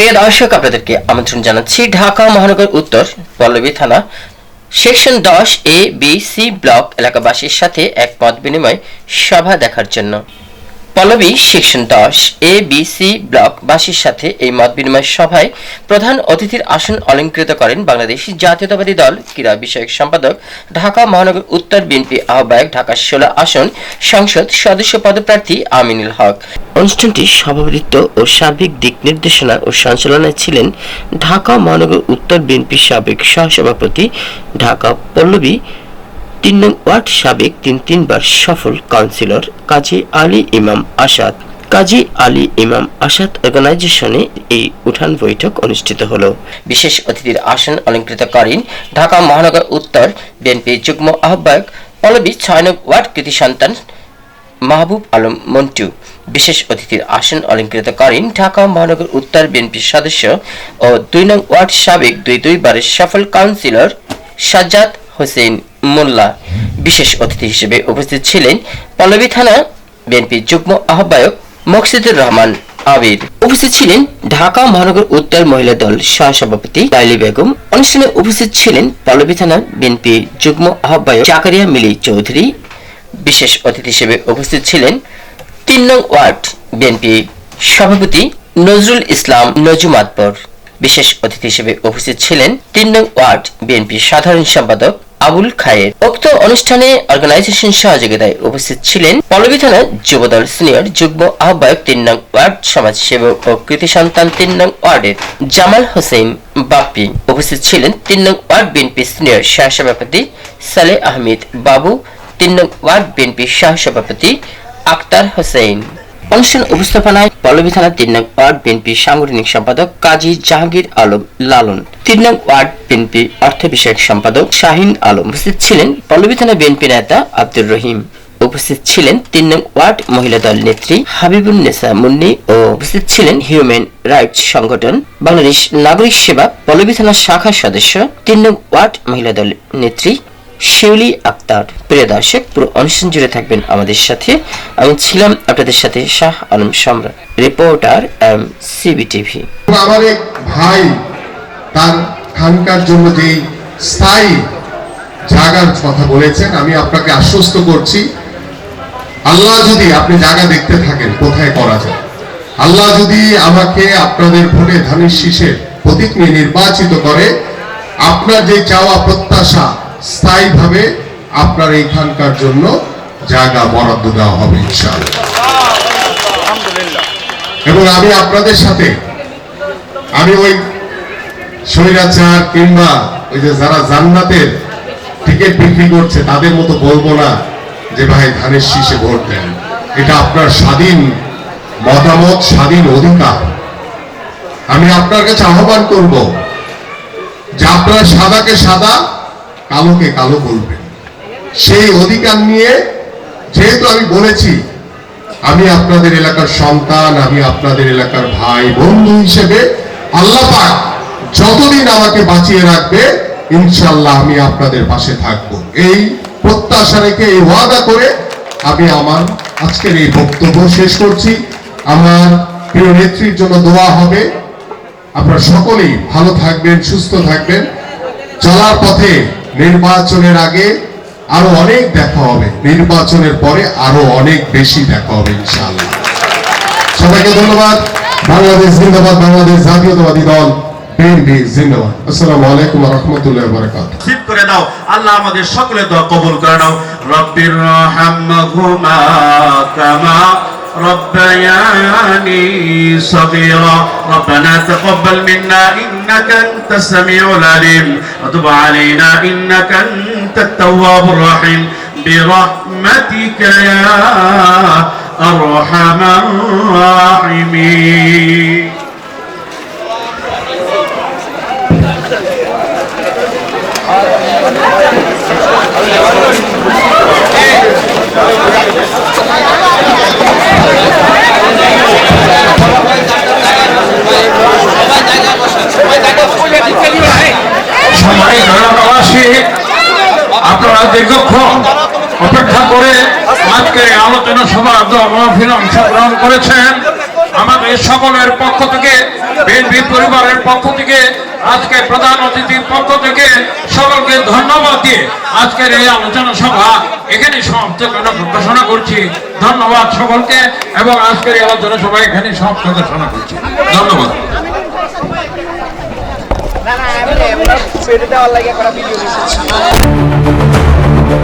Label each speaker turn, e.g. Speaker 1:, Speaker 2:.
Speaker 1: প্রিয় দর্শক, আপনাদেরকে আমন্ত্রণ জানাচ্ছি ঢাকা মহানগর উত্তর, পল্লবী থানা, সেকশন দশ এ বি সি ব্লক এলাকাবাসীর সাথে এক মত বিনিময় সভা দেখার জন্য। পল্লবী, সেকশন দশ এ বি সি ব্লকবাসীর সাথে এই মত বিনিময় সভায় প্রধান অতিথির আসন অলঙ্কৃত করেন বাংলাদেশ জাতীয়তাবাদী দল, ক্রীড়া বিষয়ক সম্পাদক, ঢাকা মহানগর উত্তর বিএনপি আহ্বায়ক, ঢাকা ষোলো আসন সংসদ সদস্য পদপ্রার্থী আমিনুল হক। অনুষ্ঠানটি সভাপতিত্ব ও সার্বিক দিক নির্দেশনা ও সঞ্চালনায় ছিলেন ঢাকা মহানগর উত্তর বিএনপির সাবেক সহসভাপতি ঢাকা পল্লবী তিন নং ওয়ার্ড সাবেক তিন তিনবার সফল কাউন্সিলর কাজী আলী ইমাম আসাদ। কাজী আলী ইমাম আসাদ অর্গানাইজেশনে এই উঠান বৈঠক অনুষ্ঠিত হলো। বিশেষ অতিথির আসন অলঙ্কৃত করেন ঢাকা মহানগর উত্তর বিএনপি যুগ্ম আহ্বায়ক পল্লবী ছয় নং ওয়ার্ড কৃতি সন্তান মাহবুব আলম মন্টু। বিশেষ অতিথির আসন অলঙ্কৃত করেন ঢাকা মহানগর উত্তর বিএনপির সদস্য ও দুই নং ওয়ার্ড সাবেক দুই দুইবারের সফল কাউন্সিলর সাজ্জাদ হোসেন মোল্লা। বিশেষ অতিথি হিসেবে উপস্থিত ছিলেন পল্লবী থানা বিএনপি যুগ্ম আহ্বায়ক মকসিদুর রহমান আবির। উপস্থিত ছিলেন ঢাকা মহানগর উত্তর মহিলা দল সহসভাপতি লাইলি বেগম। অনুষ্ঠানে উপস্থিত ছিলেন পল্লবী থানা বিএনপি যুগ্ম আহ্বায়ক জাকারিয়া মিলি চৌধুরী। বিশেষ অতিথি হিসেবে উপস্থিত ছিলেন তিন নং ওয়ার্ড বিএনপি সভাপতি নজরুল ইসলাম নজুমাতপর। বিশেষ অতিথি হিসেবে উপস্থিত ছিলেন তিন নং ওয়ার্ড বিএনপি সাধারণ সম্পাদক আবুল খায়ের উক্ত অনুষ্ঠানে অর্গানাইজেশন সহযোগিতায় উপস্থিত ছিলেন পল্লবী থানা যুবদল সিনিয়র যুগ্ম আহ্বায়ক তিন নং ওয়ার্ড সমাজ সেবক ও কৃতি সন্তান তিন নং ওয়ার্ডের জামাল হোসেন বাপ্পি। উপস্থিত ছিলেন তিন নং ওয়ার্ড বিএনপি সিনিয়র সহসভাপতি সালে আহমেদ বাবু, তিন নং ওয়ার্ড বিএনপি সহসভাপতি আক্তার হোসেন। অনুষ্ঠান উপস্থাপনায় পল্লবী থানা তিন নং ওয়ার্ড বিএনপি সাংগঠনিক সম্পাদক কাজী জাহাঙ্গীর আলম লালন। তিন নং ওয়ার্ড বিএনপি অর্থ বিষয়ক সম্পাদক শাহিন আলম। উপস্থিত ছিলেন পল্লবী থানা বিএনপি নেতা আব্দুর রহিম। উপস্থিত ছিলেন তিন নং ওয়ার্ড মহিলা দল নেত্রী হাবিবুন নেসা মুন্নি ও উপস্থিত ছিলেন হিউম্যান রাইটস সংগঠন বাংলাদেশ নাগরিক সেবা পল্লবী থানা শাখার সদস্য। তিন নং ওয়ার্ড মহিলা দল নেত্রী শিউলি আক্তার। প্রিয় দর্শক, পুরো অনুষ্ঠান জুড়ে থাকবেন আমাদের সাথে। আমি ছিলাম আপনাদের সাথে শাহ আলম সম্রাট, রিপোর্টার এম সিবি টিভি
Speaker 2: আমার এক ভাই, তার খানকার জন্য যে স্থায়ী জায়গার কথা বলেছেন, আমি আপনাকে আশ্বস্ত করছি, আল্লাহ যদি আপনি জায়গা দেখতে থাকেন, কোথায় করা যায়? আল্লাহ যদি আমাকে আপনাদের ভোটে ধানের শীষের প্রতীক নিয়ে নির্বাচিত করে, আপনার যে চাওয়া প্রত্যাশা স্থায়ীভাবে আপনার এইখানকার জন্য জায়গা বরাদ্দ দেওয়া হবে ইনশাআল্লাহ। এবং আমি আপনাদের সাথে আমি ওই স্বৈরাচার কিংবা ওই যে যারা জান্নাতের টিকিট বিক্রি করছে তাদের মতো বলব না যে ভাই ধানের শীষে ভোট দেন। এটা আপনার স্বাধীন মতামত স্বাধীন অধিকার। আমি আপনার কাছে আহ্বান করব যে আপনার সাদাকে সাদা কালোকে কালো বলবেন সেই অধিকার নিয়ে যেহেতু আমি বলেছি, আমি আপনাদের এলাকার সন্তান, আমি আপনাদের এলাকার ভাই, বন্ধু হিসেবে আল্লাহ যতদিন আমাকে বাঁচিয়ে রাখবে ইনশাল্লাহ আমি আপনাদের পাশে থাকব। এই প্রত্যাশা রেখে, এই ওয়াদা করে আমি আমার আজকের এই বক্তব্য শেষ করছি। আমার প্রিয় নেত্রীর জন্য দোয়া হবে। আপনারা সকলেই ভালো থাকবেন, সুস্থ থাকবেন। চলার পথে নির্বাচনের আগে আরও অনেক দেখা হবে। নির্বাচনের পরে আরও অনেক বেশি দেখা হবে, ইনশাআল্লাহ। সবাইকে ধন্যবাদ। বাংলাদেশ জিন্দাবাদ, বাংলাদেশ জাতীয়তাবাদী দল জিন্দাবাদ।
Speaker 3: নসিব করে দাও আল্লাহ আমাদের সকলের দোয়া কবুল করে নাও। রব্বির রহমহুমা কামা ربياني صغيرا. ربنا تقبل منا إنك أنت السميع العليم. وتب علينا إنك أنت التواب الرحيم. برحمتك يا أرحم الراحمين.
Speaker 4: অপেক্ষা করে আজকে আলোচনা সভা মাহফিল অংশগ্রহণ করেছেন। আমাদের সকলের পক্ষ থেকে, বিএনপি পরিবারের পক্ষ থেকে, আজকে প্রধান অতিথির পক্ষ থেকে সকলকে ধন্যবাদ দিয়ে আজকের এই আলোচনা সভা এখানে সমাপ্ত ঘোষণা করছি। ধন্যবাদ সকলকে এবং আজকের এই আলোচনা সভা এখানে সমাপ্ত ঘোষণা করছি। ধন্যবাদ।
Speaker 5: না না, আমি দেওয়ার লাগে করা ভিডিও